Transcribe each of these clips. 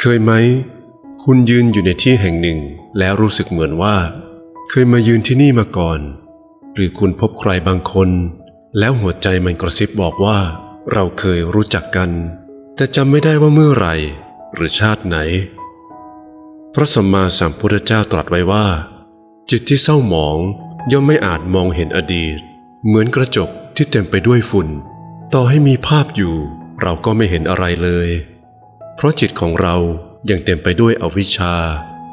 เคยไหม คุณยืนอยู่ในที่แห่งหนึ่งแล้วรู้สึกเหมือนว่า เคยมายืนที่นี่มาก่อน หรือคุณพบใครบางคน แล้วหัวใจมันกระซิบบอกว่า เราเคยรู้จักกัน แต่จำไม่ได้ว่าเมื่อไหร่ หรือชาติไหน พระสัมมาสัมพุทธเจ้าตรัสไว้ว่า จิตที่เศร้าหมองย่อมไม่อาจมองเห็นอดีต เหมือนกระจกที่เต็มไปด้วยฝุ่น ต่อให้มีภาพอยู่ เราก็ไม่เห็นอะไรเลย เพราะจิตของเรายังเต็มไปด้วยอวิชชา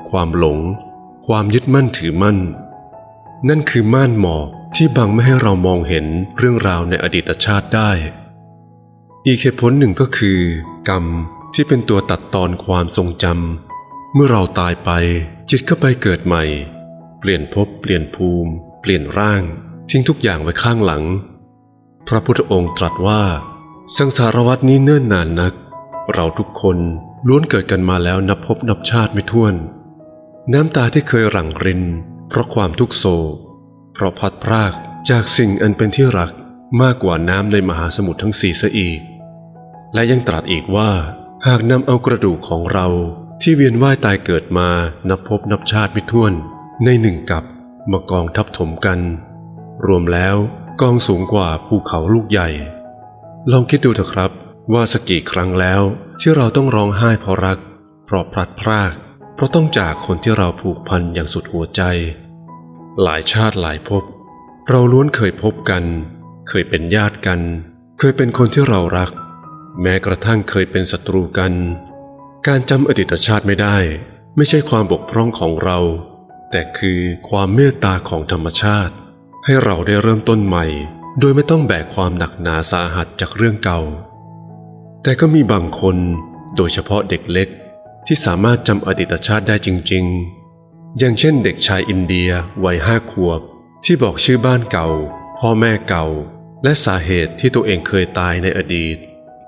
ความหลง ความยึดมั่นถือมั่น นั่นคือม่านหมอกที่บังไม่ให้เรามองเห็นเรื่องราวในอดีตชาติได้ อีกเหตุผลหนึ่งก็คือ กรรมที่เป็นตัวตัดตอนความทรงจำเมื่อเราตายไป จิตก็ไปเกิดใหม่ เปลี่ยนภพเปลี่ยนภูมิ เปลี่ยนร่าง ทิ้งทุกอย่างไว้ข้างหลัง พระพุทธองค์ตรัสว่า สังสารวัตนี้เนิ่นนานนัก เราทุกคนล้วนเกิดกันมาแล้วนับพบนับชาติไม่ถ้วน น้ำตาที่เคยหลั่งริน เพราะความทุกโศก เพราะพัดพรากจากสิ่งอันเป็นที่รักมากกว่าน้ำในมหาสมุทรทั้งสี่ซะอีก และยังตรัสอีกว่า หากนำเอากระดูกของเราที่เวียนว่ายตายเกิดมานับพบนับชาติไม่ถ้วน ในหนึ่งกับมากองทับถมกัน รวมแล้วกองสูงกว่าภูเขาลูกใหญ่ ลองคิดดูเถอะครับ ว่าสักกี่ครั้งแล้วที่เราต้องร้องไห้เพราะรัก เพราะพลัดพราก เพราะต้องจากคนที่เราผูกพันอย่างสุดหัวใจ หลายชาติหลายภพเราล้วนเคยพบกัน เคยเป็นญาติกัน เคยเป็นคนที่เรารัก แม้กระทั่งเคยเป็นศัตรูกัน การจำอดีตชาติไม่ได้ ไม่ใช่ความบกพร่องของเรา แต่คือความเมตตาของธรรมชาติ ให้เราได้เริ่มต้นใหม่ โดยไม่ต้องแบกความหนักหนาสาหัสจากเรื่องเก่า แต่ก็มีบางคนโดยเฉพาะเด็กเล็กที่สามารถจำอดีตชาติได้จริง ๆ อย่างเช่นเด็กชายอินเดียวัยห้าขวบ ที่บอกชื่อบ้านเก่า พ่อแม่เก่า และสาเหตุที่ตัวเองเคยตายในอดีต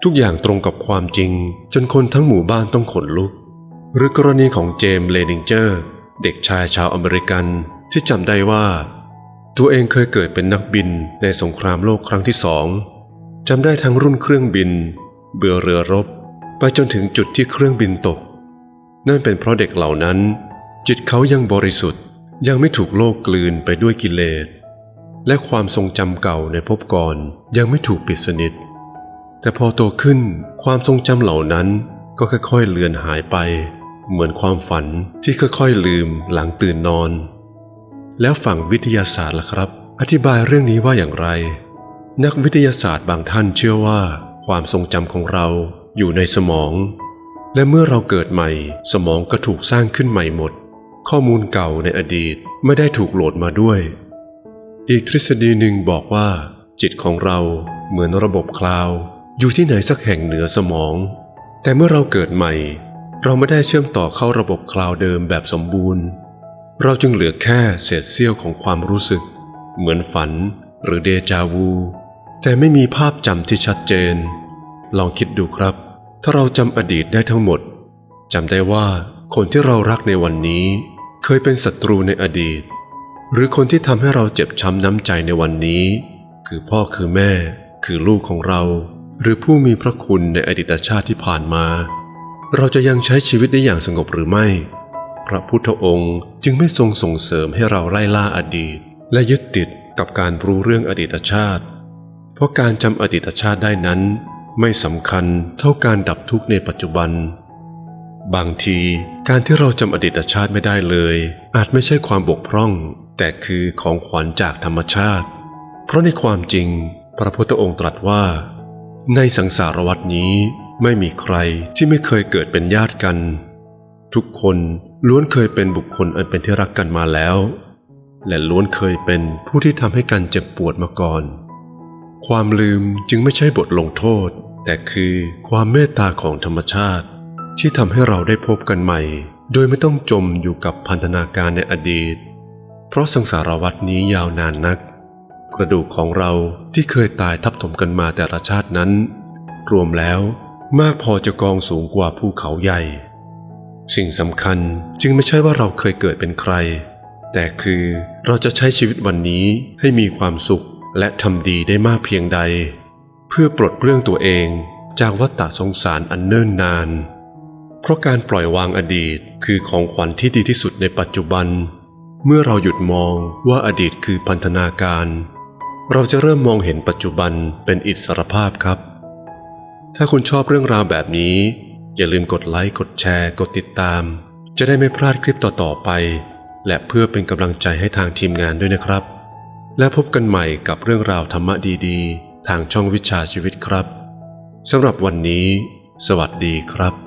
ทุกอย่างตรงกับความจริง จนคนทั้งหมู่บ้านต้องขนลุก หรือกรณีของเจมส์เลนิงเจอร์ เด็กชายชาวอเมริกันที่จำได้ว่า ตัวเองเคยเกิดเป็นนักบินในสงครามโลกครั้งที่สองจำได้ทั้งรุ่นเครื่องบิน เบื่อเรือรบ ไปจนถึงจุดที่เครื่องบินตก นั่นเป็นเพราะเด็กเหล่านั้น จิตเขายังบริสุทธิ์ยังไม่ถูกโลกกลืนไปด้วยกิเลส และความทรงจำเก่าในภพก่อนยังไม่ถูกปิดสนิท แต่พอโตขึ้นความทรงจำเหล่านั้นก็ค่อยๆเลือนหายไป เหมือนความฝันที่ค่อยๆลืมหลังตื่นนอน แล้วฝั่งวิทยาศาสตร์ล่ะครับ อธิบายเรื่องนี้ว่าอย่างไร นักวิทยาศาสตร์บางท่านเชื่อว่า ความทรงจำของเราอยู่ในสมอง และเมื่อเราเกิดใหม่ สมองก็ถูกสร้างขึ้นใหม่หมด ข้อมูลเก่าในอดีตไม่ได้ถูกโหลดมาด้วย อีกทฤษฎีหนึ่งบอกว่า จิตของเราเหมือนระบบคลาว อยู่ที่ไหนสักแห่งเหนือสมอง แต่เมื่อเราเกิดใหม่ เราไม่ได้เชื่อมต่อเข้าระบบคลาวเดิมแบบสมบูรณ์ เราจึงเหลือแค่เศษเสี้ยวของความรู้สึก เหมือนฝันหรือเดจาวู แต่ไม่มีภาพจำที่ชัดเจน ลองคิดดูครับ ถ้าเราจำอดีตได้ทั้งหมดจำได้ว่าคนที่เรารักในวันนี้ เคยเป็นศัตรูในอดีต หรือคนที่ทำให้เราเจ็บช้ำน้ำใจในวันนี้ คือพ่อคือแม่ คือลูกของเรา หรือผู้มีพระคุณในอดีตชาติที่ผ่านมา เราจะยังใช้ชีวิตได้อย่างสงบหรือไม่ พระพุทธองค์จึงไม่ทรงส่งเสริมให้เราไล่ล่าอดีต และยึดติดกับการรู้เรื่องอดีตชาติ เพราะการจำอดีตชาติได้นั้น ไม่สำคัญเท่าการดับทุกข์ในปัจจุบัน บางทีการที่เราจำอดีตชาติไม่ได้เลย อาจไม่ใช่ความบกพร่อง แต่คือของขวัญจากธรรมชาติ เพราะในความจริง พระพุทธองค์ตรัสว่า ในสังสารวัตนี้ไม่มีใครที่ไม่เคยเกิดเป็นญาติกัน ทุกคนล้วนเคยเป็นบุคคลอันเป็นที่รักกันมาแล้ว และล้วนเคยเป็นผู้ที่ทำให้กันเจ็บปวดมาก่อน ความลืมจึงไม่ใช่บทลงโทษ แต่คือความเมตตาของธรรมชาติ ที่ทำให้เราได้พบกันใหม่ โดยไม่ต้องจมอยู่กับพันธนาการในอดีต เพราะสังสารวัตนี้ยาวนานนัก กระดูกของเราที่เคยตายทับถมกันมาแต่ละชาตินั้น รวมแล้วมากพอจะกองสูงกว่าภูเขาใหญ่ สิ่งสำคัญจึงไม่ใช่ว่าเราเคยเกิดเป็นใคร แต่คือเราจะใช้ชีวิตวันนี้ให้มีความสุข และทำดีได้มากเพียงใด เพื่อปลดเปลื้องตัวเองจากวัฏฏะสงสารอันเนิ่นนาน เพราะการปล่อยวางอดีตคือของขวัญที่ดีที่สุดในปัจจุบัน เมื่อเราหยุดมองว่าอดีตคือพันธนาการ เราจะเริ่มมองเห็นปัจจุบันเป็นอิสรภาพครับ ถ้าคุณชอบเรื่องราวแบบนี้ อย่าลืมกดไลค์กดแชร์กดติดตาม จะได้ไม่พลาดคลิปต่อๆไป และเพื่อเป็นกำลังใจให้ทางทีมงานด้วยนะครับ และพบกันใหม่กับเรื่องราวธรรมะดีๆ ทางช่องวิชาชีวิตครับสำหรับวันนี้ สวัสดีครับ